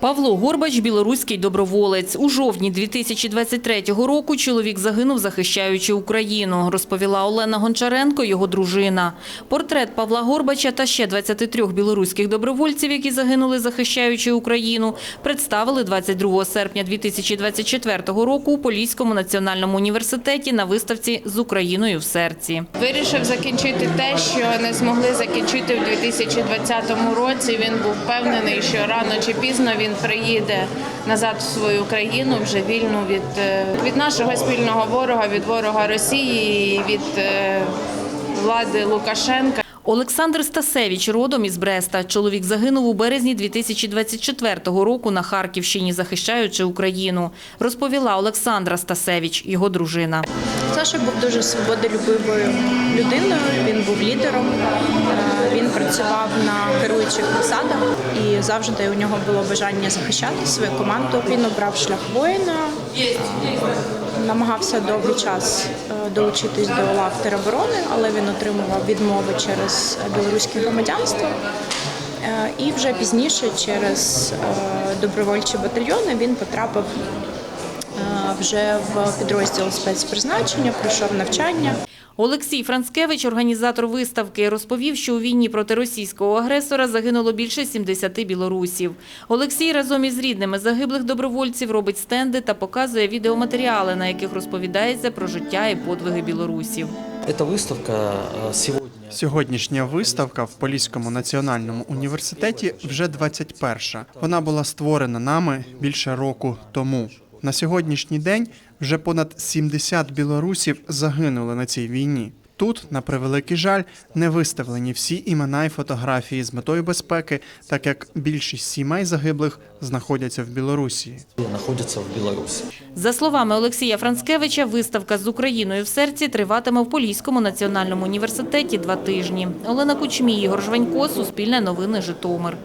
Павло Горбач – білоруський доброволець. У жовтні 2023 року чоловік загинув, захищаючи Україну, розповіла Олена Гончаренко, його дружина. Портрет Павла Горбача та ще 23 білоруських добровольців, які загинули, захищаючи Україну, представили 22 серпня 2024 року у Поліському національному університеті на виставці «З Україною в серці». Вирішив закінчити те, що не змогли закінчити в 2020 році. Він був впевнений, що рано чи пізно він приїде назад в свою країну, вже вільну від, е, від нашого спільного ворога, від ворога Росії і від е, влади Лукашенка. Олександр Стасевич родом із Бреста. Чоловік загинув у березні 2024 року на Харківщині, захищаючи Україну. Розповіла Олександра Стасевич, його дружина. Саша був дуже свободолюбивою людиною. Він був лідером. Він працював на керуючих посадах і завжди у нього було бажання захищати свою команду. Він обрав шлях воїна, намагався довгий час е, долучитись до лав тероборони, але він отримував відмови через білоруське громадянство. Е, І вже пізніше, через е, добровольчі батальйони, він потрапив вже в підрозділ спецпризначення, пройшов навчання. Олексій Францкевич, організатор виставки, розповів, що у війні проти російського агресора загинуло більше 70 білорусів. Олексій разом із рідними загиблих добровольців робить стенди та показує відеоматеріали, на яких розповідається про життя і подвиги білорусів. Эта выставка э, сегодня Сьогоднішня виставка в Поліському національному університеті вже 21-ша. Вона була створена нами більше року тому. На сьогоднішній день вже понад 70 білорусів загинули на цій війні. Тут, на превеликий жаль, не виставлені всі імена і фотографії з метою безпеки, так як більшість сімей загиблих знаходяться в Білорусі. находится в Беларуси. За словами Олексія Францкевича, виставка з Україною в серці триватиме в Поліському національному університеті два тижні. Олена Кучмій, Ігор Жванько, Суспільне новини, Житомир.